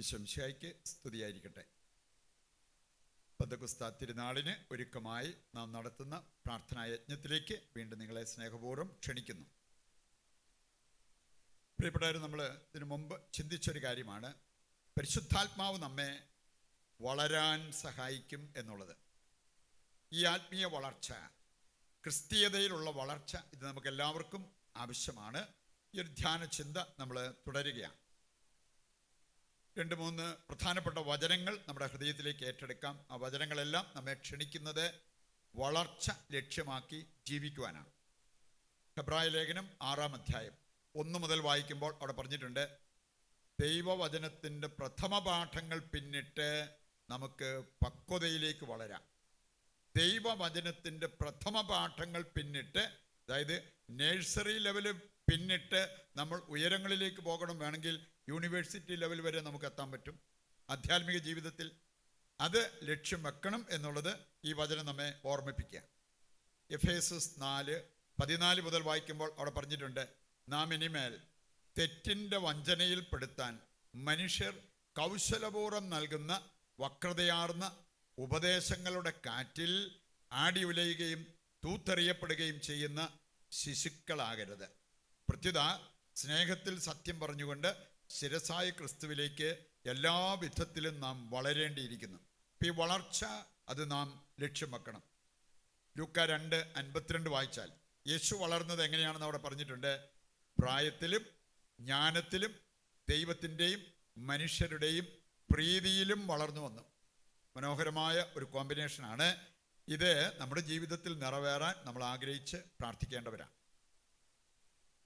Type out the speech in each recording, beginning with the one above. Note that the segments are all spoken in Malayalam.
ഈശംശായിക്ക് സ്തുതിയായിരിക്കട്ടെ. പദകുസ്ത തിരുനാളിന് ഒരുക്കമായി നാം നടത്തുന്ന പ്രാർത്ഥനാ യജ്ഞത്തിലേക്ക് വീണ്ടും നിങ്ങളെ സ്നേഹപൂർവം ക്ഷണിക്കുന്നു. പ്രിയപ്പെട്ടവർ നമ്മൾ ഇതിനു മുമ്പ് ചിന്തിച്ചൊരു കാര്യമാണ്. പരിശുദ്ധാത്മാവ് നമ്മെ വളരാൻ സഹായിക്കും എന്നുള്ളത്. ഈ ആത്മീയ വളർച്ച ക്രിസ്തീയതയിലുള്ള വളർച്ച ഇത് നമുക്കെല്ലാവർക്കും ആവശ്യമാണ്. ഈ ഒരു ധ്യാന ചിന്ത നമ്മൾ തുടരുകയാണ്. രണ്ട് മൂന്ന് പ്രധാനപ്പെട്ട വചനങ്ങൾ നമ്മുടെ ഹൃദയത്തിലേക്ക് ഏറ്റെടുക്കാം. ആ വചനങ്ങളെല്ലാം നമ്മെ ക്ഷണിക്കുന്നത് വളർച്ച ലക്ഷ്യമാക്കി ജീവിക്കുവാനാണ്. ഹെബ്രായ ലേഖനം ആറാം അധ്യായം. ഒന്ന് മുതൽ വായിക്കുമ്പോൾ അവിടെ പറഞ്ഞിട്ടുണ്ട് ദൈവവചനത്തിന്റെ പ്രഥമ പാഠങ്ങൾ പിന്നിട്ട് നമുക്ക് പക്വതയിലേക്ക് വളരാം. ദൈവവചനത്തിന്റെ പ്രഥമ പാഠങ്ങൾ പിന്നിട്ട് അതായത് നേഴ്സറി ലെവൽ പിന്നിട്ട് നമ്മൾ ഉയരങ്ങളിലേക്ക് പോകണം വേണമെങ്കിൽ യൂണിവേഴ്സിറ്റി ലെവൽ വരെ നമുക്ക് എത്താൻ പറ്റും. ആധ്യാത്മിക ജീവിതത്തിൽ അത് ലക്ഷ്യം വെക്കണം എന്നുള്ളത് ഈ വചനം നമ്മെ ഓർമ്മിപ്പിക്കുക. എഫ് എസ് നാല് പതിനാല് മുതൽ വായിക്കുമ്പോൾ അവിടെ പറഞ്ഞിട്ടുണ്ട് നാം ഇനിമേൽ തെറ്റിന്റെ വഞ്ചനയിൽപ്പെടുത്താൻ മനുഷ്യർ കൗശലപൂർവം നൽകുന്ന വക്രതയാർന്ന ഉപദേശങ്ങളുടെ കാറ്റിൽ ആടി ഉലയുകയും തൂത്തെറിയപ്പെടുകയും ചെയ്യുന്ന ശിശുക്കളാകരുത്. പ്രത്യുത സ്നേഹത്തിൽ സത്യം പറഞ്ഞുകൊണ്ട് ശിരസായ ക്രിസ്തുവിലേക്ക് എല്ലാ വിധത്തിലും നാം വളരേണ്ടിയിരിക്കുന്നു. ഈ വളർച്ച അത് നാം ലക്ഷ്യം വെക്കണം. ലൂക്ക രണ്ട് അൻപത്തിരണ്ട് വായിച്ചാൽ യേശു വളർന്നത് എങ്ങനെയാണെന്ന് അവിടെ പറഞ്ഞിട്ടുണ്ട്. പ്രായത്തിലും ജ്ഞാനത്തിലും ദൈവത്തിന്റെയും മനുഷ്യരുടെയും പ്രീതിയിലും വളർന്നു വന്നു. മനോഹരമായ ഒരു കോമ്പിനേഷനാണ്. ഇത് നമ്മുടെ ജീവിതത്തിൽ നിറവേറാൻ നമ്മൾ ആഗ്രഹിച്ച് പ്രാർത്ഥിക്കേണ്ടവരാണ്.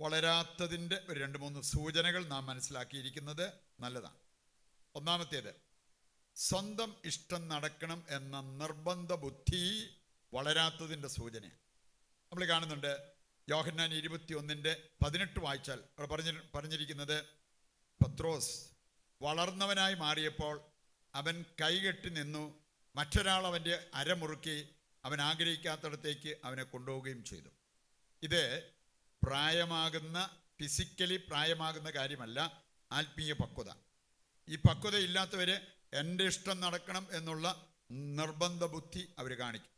വളരാത്തതിന്റെ ഒരു രണ്ട് മൂന്ന് സൂചനകൾ നാം മനസ്സിലാക്കിയിരിക്കുന്നത് നല്ലതാണ്. ഒന്നാമത്തേത് സ്വന്തം ഇഷ്ടം നടക്കണം എന്ന നിർബന്ധ ബുദ്ധി വളരാത്തതിന്റെ സൂചനയാണ്. നമ്മൾ കാണുന്നുണ്ട് യോഹന്നാൻ ഇരുപത്തി ഒന്നിന്റെ പതിനെട്ട് വായിച്ചാൽ പറഞ്ഞ പറഞ്ഞിരിക്കുന്നത് പത്രോസ് വളർന്നവനായി മാറിയപ്പോൾ അവൻ കൈകെട്ടി നിന്നു മറ്റൊരാൾ അവന്റെ അരമുറുക്കി അവൻ ആഗ്രഹിക്കാത്തടത്തേക്ക് അവനെ കൊണ്ടുപോവുകയും ചെയ്തു. ഇത് പ്രായമാകുന്ന ഫിസിക്കലി പ്രായമാകുന്ന കാര്യമല്ല ആത്മീയ പക്വത. ഈ പക്വത ഇല്ലാത്തവര് എന്റെ ഇഷ്ടം നടക്കണം എന്നുള്ള നിർബന്ധ ബുദ്ധി അവർ കാണിക്കും.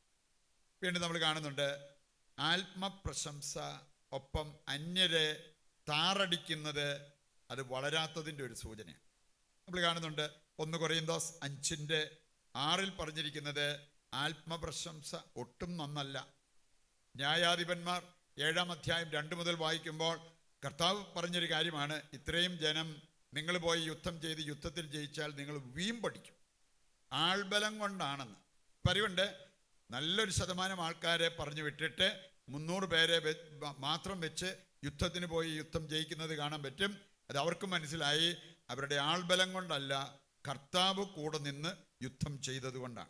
വീണ്ടും നമ്മൾ കാണുന്നുണ്ട് ആത്മപ്രശംസ ഒപ്പം അന്യരെ താറടിക്കുന്നത് അത് വളരാത്തതിന്റെ ഒരു സൂചനയാണ്. നമ്മൾ കാണുന്നുണ്ട് ഒന്ന് കുറയുന്തോസ് അഞ്ചിന്റെ ആറിൽ പറഞ്ഞിരിക്കുന്നത് ആത്മപ്രശംസ ഒട്ടും നന്നല്ല. ന്യായാധിപന്മാർ ഏഴാം അധ്യായം രണ്ട് മുതൽ വായിക്കുമ്പോൾ കർത്താവ് പറഞ്ഞൊരു കാര്യമാണ് ഇത്രയും ജനം നിങ്ങൾ പോയി യുദ്ധം ചെയ്ത് യുദ്ധത്തിൽ ജയിച്ചാൽ നിങ്ങൾ വീം പഠിക്കും ആൾബലം കൊണ്ടാണെന്ന്. പറയുണ്ട് നല്ലൊരു ശതമാനം ആൾക്കാരെ പറഞ്ഞു വിട്ടിട്ട് മുന്നൂറ് പേരെ മാത്രം വെച്ച് യുദ്ധത്തിന് പോയി യുദ്ധം ജയിക്കുന്നത് കാണാൻ പറ്റും. അത് അവർക്ക് മനസ്സിലായി അവരുടെ ആൾബലം കൊണ്ടല്ല കർത്താവ് കൂടെ നിന്ന് യുദ്ധം ചെയ്തത് കൊണ്ടാണ്.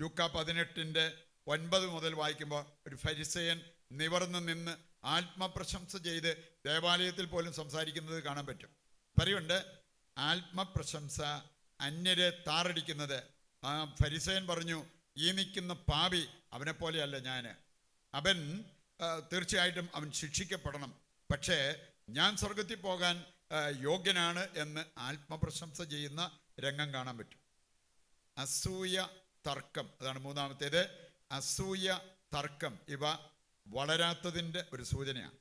ലൂക്ക പതിനെട്ടിന്റെ ഒൻപത് മുതൽ വായിക്കുമ്പോൾ ഒരു ഫരിസയൻ നിവർന്ന് നിന്ന് ആത്മപ്രശംസ ചെയ്ത് ദേവാലയത്തിൽ പോലും സംസാരിക്കുന്നത് കാണാൻ പറ്റും. പറയുണ്ട് ആത്മപ്രശംസ അന്യരെ താറടിക്കുന്നത്. ആ ഫരിസയൻ പറഞ്ഞു ഈ നിൽക്കുന്ന പാപി അവനെ പോലെയല്ല ഞാൻ അവൻ തീർച്ചയായിട്ടും അവൻ ശിക്ഷിക്കപ്പെടണം. പക്ഷേ ഞാൻ സ്വർഗത്തിൽ പോകാൻ യോഗ്യനാണ് എന്ന് ആത്മപ്രശംസ ചെയ്യുന്ന രംഗം കാണാൻ പറ്റും. അസൂയ തർക്കം അതാണ് മൂന്നാമത്തേത്. അസൂയ തർക്കം ഇവ വളരാത്തതിന്റെ ഒരു സൂചനയാണ്.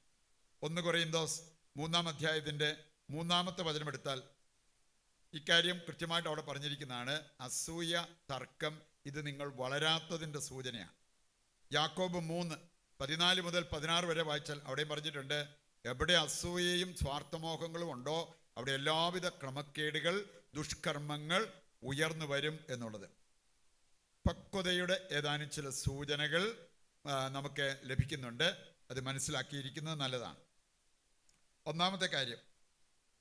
ഒന്ന് കുറയും ദോസ് മൂന്നാം അധ്യായത്തിന്റെ മൂന്നാമത്തെ വചനമെടുത്താൽ ഇക്കാര്യം കൃത്യമായിട്ട് അവിടെ പറഞ്ഞിരിക്കുന്നതാണ് അസൂയ തർക്കം ഇത് നിങ്ങൾ വളരാത്തതിന്റെ സൂചനയാണ്. യാക്കോബ് മൂന്ന് പതിനാല് മുതൽ പതിനാറ് വരെ വായിച്ചാൽ അവിടെയും പറഞ്ഞിട്ടുണ്ട് എവിടെ അസൂയയും സ്വാർത്ഥമോഹങ്ങളും ഉണ്ടോ അവിടെ എല്ലാവിധ ക്രമക്കേടുകൾ ദുഷ്കർമ്മങ്ങൾ ഉയർന്നു വരും എന്നുള്ളത്. പക്വതയുടെ ഏതാനും ചില സൂചനകൾ നമുക്ക് ലഭിക്കുന്നുണ്ട്. അത് മനസ്സിലാക്കിയിരിക്കുന്നത് നല്ലതാണ്. ഒന്നാമത്തെ കാര്യം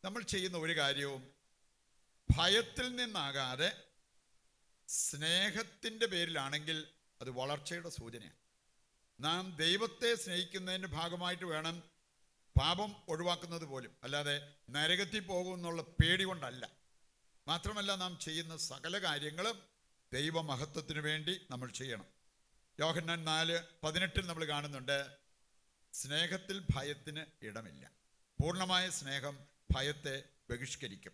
നമ്മൾ ചെയ്യുന്ന ഒരു കാര്യവും ഭയത്തിൽ നിന്നാകാതെ സ്നേഹത്തിന്റെ പേരിലാണെങ്കിൽ അത് വളർച്ചയുടെ സൂചനയാണ്. നാം ദൈവത്തെ സ്നേഹിക്കുന്നതിന്റെ ഭാഗമായിട്ട് വേണം പാപം ഒഴിവാക്കുന്നത് പോലും. അല്ലാതെ നരകത്തിൽ പോകുമെന്നുള്ള പേടി കൊണ്ടല്ല. മാത്രമല്ല നാം ചെയ്യുന്ന സകല കാര്യങ്ങളും ദൈവമഹത്വത്തിന് വേണ്ടി നമ്മൾ ചെയ്യണം. യോഹന്നാൻ നാല് പതിനെട്ടിൽ നമ്മൾ കാണുന്നുണ്ട് സ്നേഹത്തിൽ ഭയത്തിന് ഇടമില്ല. പൂർണമായ സ്നേഹം ഭയത്തെ ബഹിഷ്കരിക്കും.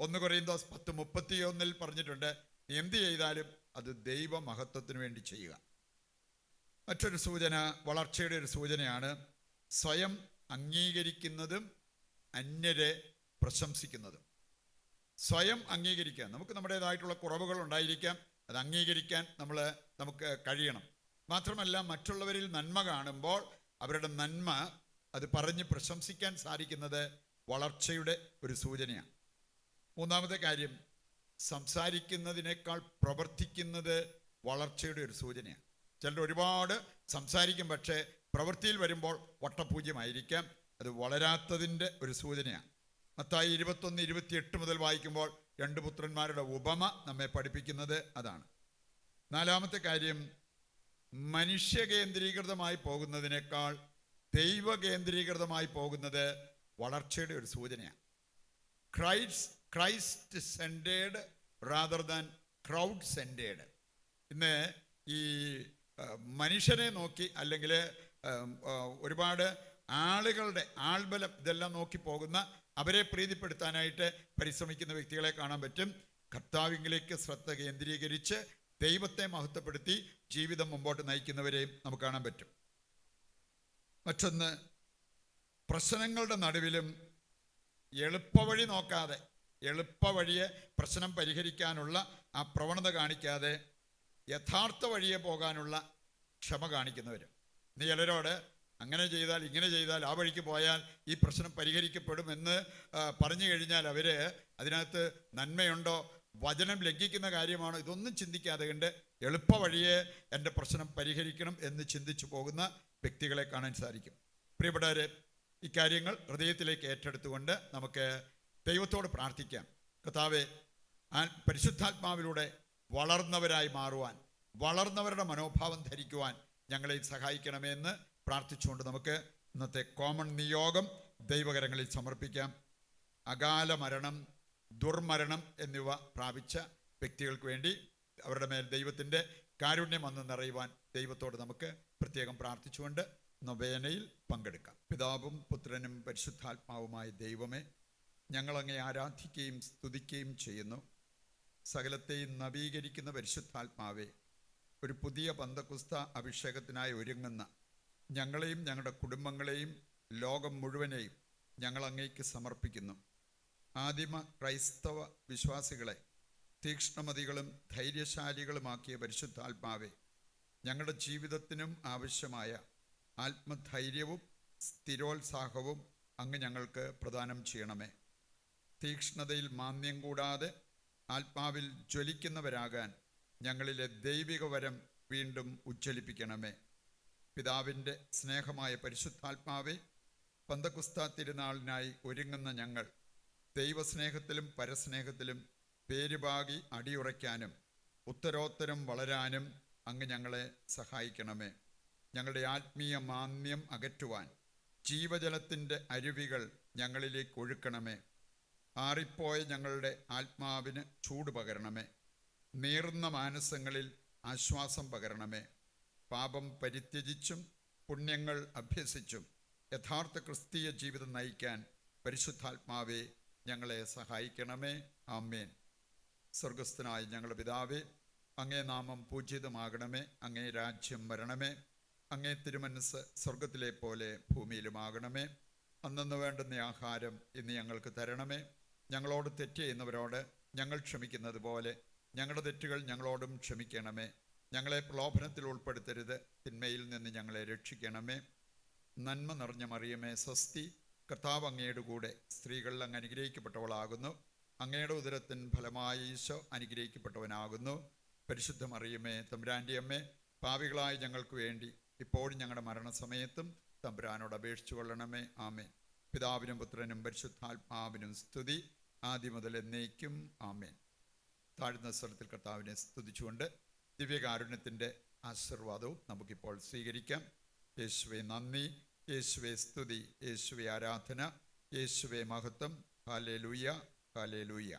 ഒന്ന് കൊറിയന്തോസ് പത്ത് മുപ്പത്തിയൊന്നിൽ പറഞ്ഞിട്ടുണ്ട് എന്ത് ചെയ്താലും അത് ദൈവ മഹത്വത്തിന് വേണ്ടി ചെയ്യുക. മറ്റൊരു സൂചന വളർച്ചയുടെ ഒരു സൂചനയാണ് സ്വയം അംഗീകരിക്കുന്നതും അന്യരെ പ്രശംസിക്കുന്നതും. സ്വയം അംഗീകരിക്കുക. നമുക്ക് നമ്മുടേതായിട്ടുള്ള കുറവുകൾ ഉണ്ടായിരിക്കാം അത് അംഗീകരിക്കാൻ നമ്മൾ നമുക്ക് കഴിയണം. മാത്രമല്ല മറ്റുള്ളവരിൽ നന്മ കാണുമ്പോൾ അവരുടെ നന്മ അത് പറഞ്ഞ് പ്രശംസിക്കാൻ സാധിക്കുന്നത് വളർച്ചയുടെ ഒരു സൂചനയാണ്. മൂന്നാമത്തെ കാര്യം സംസാരിക്കുന്നതിനേക്കാൾ പ്രവർത്തിക്കുന്നത് വളർച്ചയുടെ ഒരു സൂചനയാണ്. ചിലർ ഒരുപാട് സംസാരിക്കും പക്ഷേ പ്രവൃത്തിയിൽ വരുമ്പോൾ വട്ടപൂജ്യമായിരിക്കാം. അത് വളരാത്തതിന്റെ ഒരു സൂചനയാണ്. മത്തായി ഇരുപത്തൊന്ന് ഇരുപത്തിയെട്ട് മുതൽ വായിക്കുമ്പോൾ രണ്ട് പുത്രന്മാരുടെ ഉപമ നമ്മെ പഠിപ്പിക്കുന്നത് അതാണ്. നാലാമത്തെ കാര്യം മനുഷ്യ കേന്ദ്രീകൃതമായി പോകുന്നതിനേക്കാൾ ദൈവ കേന്ദ്രീകൃതമായി പോകുന്നത് വളർച്ചയുടെ ഒരു സൂചനയാണ്. Christ Christ centred rather than crowd centred ഇന്ന് ഈ മനുഷ്യനെ നോക്കി അല്ലെങ്കിൽ ഒരുപാട് ആളുകളുടെ ആൾബലം ഇതെല്ലാം നോക്കി പോകുന്ന അവരെ പ്രീതിപ്പെടുത്താനായിട്ട് പരിശ്രമിക്കുന്ന വ്യക്തികളെ കാണാൻ പറ്റും. കർത്താവിംഗിലേക്ക് ശ്രദ്ധ കേന്ദ്രീകരിച്ച് ദൈവത്തെ മഹത്വപ്പെടുത്തി ജീവിതം മുമ്പോട്ട് നയിക്കുന്നവരെയും നമുക്ക് കാണാൻ പറ്റും. മറ്റൊന്ന് പ്രശ്നങ്ങളുടെ നടുവിലും എളുപ്പവഴി നോക്കാതെ എളുപ്പവഴിയെ പ്രശ്നം പരിഹരിക്കാനുള്ള ആ പ്രവണത കാണിക്കാതെ യഥാർത്ഥ വഴിയെ പോകാനുള്ള ക്ഷമ കാണിക്കുന്നവർ നീ ചിലരോട് അങ്ങനെ ചെയ്താൽ ഇങ്ങനെ ചെയ്താൽ ആ വഴിക്ക് പോയാൽ ഈ പ്രശ്നം പരിഹരിക്കപ്പെടുമെന്ന് പറഞ്ഞു കഴിഞ്ഞാൽ അവർ അതിനകത്ത് നന്മയുണ്ടോ? വചനം ലംഘിക്കുന്ന കാര്യമാണോ? ഇതൊന്നും ചിന്തിക്കാതെ കണ്ട് എളുപ്പ വഴിയെ എന്റെ പ്രശ്നം പരിഹരിക്കണം എന്ന് ചിന്തിച്ചു പോകുന്ന വ്യക്തികളെ കാണാൻ സാധിക്കും. പ്രിയപ്പെട്ടവരെ ഇക്കാര്യങ്ങൾ ഹൃദയത്തിലേക്ക് ഏറ്റെടുത്തുകൊണ്ട് നമുക്ക് ദൈവത്തോട് പ്രാർത്ഥിക്കാം. കർത്താവെ പരിശുദ്ധാത്മാവിലൂടെ വളർന്നവരായി മാറുവാൻ വളർന്നവരുടെ മനോഭാവം ധരിക്കുവാൻ ഞങ്ങളെ സഹായിക്കണമേ എന്ന് പ്രാർത്ഥിച്ചുകൊണ്ട് നമുക്ക് ഇന്നത്തെ കോമൺ നിയോഗം ദൈവകരങ്ങളിൽ സമർപ്പിക്കാം. അകാല മരണം ദുർമരണം എന്നിവ പ്രാപിച്ച വ്യക്തികൾക്ക് വേണ്ടി അവരുടെ മേൽ ദൈവത്തിന്റെ കാരുണ്യം വന്ന് നിറയുവാൻ ദൈവത്തോട് നമുക്ക് പ്രത്യേകം പ്രാർത്ഥിച്ചുകൊണ്ട് നൊവേനയിൽ പങ്കെടുക്കാം. പിതാവും പുത്രനും പരിശുദ്ധാത്മാവുമായ ദൈവമേ ഞങ്ങളങ്ങെ ആരാധിക്കുകയും സ്തുതിക്കുകയും ചെയ്യുന്നു. സകലത്തെയും നവീകരിക്കുന്ന പരിശുദ്ധാത്മാവെ ഒരു പുതിയ പന്തക്കുസ്ത അഭിഷേകത്തിനായി ഒരുങ്ങുന്ന ഞങ്ങളെയും ഞങ്ങളുടെ കുടുംബങ്ങളെയും ലോകം മുഴുവനെയും ഞങ്ങൾ അങ്ങേക്ക് സമർപ്പിക്കുന്നു. ആദിമ ക്രൈസ്തവ വിശ്വാസികളെ തീക്ഷ്ണമതികളും ധൈര്യശാലികളുമാക്കിയ പരിശുദ്ധാത്മാവെ ഞങ്ങളുടെ ജീവിതത്തിനും ആവശ്യമായ ആത്മധൈര്യവും സ്ഥിരോത്സാഹവും അങ്ങ് ഞങ്ങൾക്ക് പ്രദാനം ചെയ്യണമേ. തീക്ഷ്ണതയിൽ മാന്യം കൂടാതെ ആത്മാവിൽ ജ്വലിക്കുന്നവരാകാൻ ഞങ്ങളിലെ ദൈവിക വരം വീണ്ടും ഉജ്ജ്വലിപ്പിക്കണമേ. പിതാവിന്റെ സ്നേഹമായ പരിശുദ്ധാത്മാവെ പന്തകുസ്ത തിരുനാളിനായി ഒരുങ്ങുന്ന ഞങ്ങൾ ദൈവസ്നേഹത്തിലും പരസ്നേഹത്തിലും പേരുപാകി അടിയുറയ്ക്കാനും ഉത്തരോത്തരം വളരാനും അങ്ങ് ഞങ്ങളെ സഹായിക്കണമേ. ഞങ്ങളുടെ ആത്മീയ മാന്യം അകറ്റുവാൻ ജീവജലത്തിന്റെ അരുവികൾ ഞങ്ങളിലേക്ക് ഒഴുക്കണമേ. ആറിപ്പോയ ഞങ്ങളുടെ ആത്മാവിന് ചൂട് പകരണമേ. നീറുന്ന മാനസങ്ങളിൽ ആശ്വാസം പകരണമേ. പാപം പരിത്യജിച്ചും പുണ്യങ്ങൾ അഭ്യസിച്ചും യഥാർത്ഥ ക്രിസ്തീയ ജീവിതം നയിക്കാൻ പരിശുദ്ധാത്മാവെ ഞങ്ങളെ സഹായിക്കണമേ. ആമേൻ. സ്വർഗസ്ഥനായ ഞങ്ങളുടെ പിതാവേ അങ്ങേ നാമം പൂജിതമാകണമേ. അങ്ങേ രാജ്യം വരണമേ. അങ്ങേ തിരുമനസ് സ്വർഗത്തിലെ പോലെ ഭൂമിയിലുമാകണമേ. അന്നു വേണ്ടുന്ന ആഹാരം ഇന്ന് ഞങ്ങൾക്ക് തരണമേ. ഞങ്ങളോട് തെറ്റ് ചെയ്യുന്നവരോട് ഞങ്ങൾ ക്ഷമിക്കുന്നത് പോലെ ഞങ്ങളുടെ തെറ്റുകൾ ഞങ്ങളോടും ക്ഷമിക്കണമേ. ഞങ്ങളെ പ്രലോഭനത്തിൽ ഉൾപ്പെടുത്തരുത്. തിന്മയിൽ നിന്ന് ഞങ്ങളെ രക്ഷിക്കണമേ. നന്മ നിറഞ്ഞ മറിയമേ സ്വസ്തി കർത്താവ് അങ്ങയുടെ കൂടെ. സ്ത്രീകളിൽ അങ്ങ് അനുഗ്രഹിക്കപ്പെട്ടവളാകുന്നു. അങ്ങയുടെ ഉദരത്തിൻ ഫലമായി ഈശോ അനുഗ്രഹിക്കപ്പെട്ടവനാകുന്നു. പരിശുദ്ധ മറിയമേ തമ്പുരാന്റെ പാവികളായ ഞങ്ങൾക്ക് വേണ്ടി ഇപ്പോഴും ഞങ്ങളുടെ മരണസമയത്തും തമ്പുരാനോട് അപേക്ഷിച്ചു കൊള്ളണമേ. ആമേ പിതാവിനും പുത്രനും പരിശുദ്ധാത്മാവിനും സ്തുതി. ആദ്യം മുതൽ എന്നേക്കും ആമേൻ. താഴ്ന്ന സ്വരത്തിൽ കർത്താവിനെ സ്തുതിച്ചുകൊണ്ട് ദിവ്യകാരുണ്യത്തിന്റെ ആശീർവാദവും നമുക്കിപ്പോൾ സ്വീകരിക്കാം. യേശുവെ നന്ദി യേശുവെ സ്തുതി യേശുവെ ആരാധന യേശുവെ മഹത്വം. ഹാലേ ലൂയ ഹാലേ ലൂയ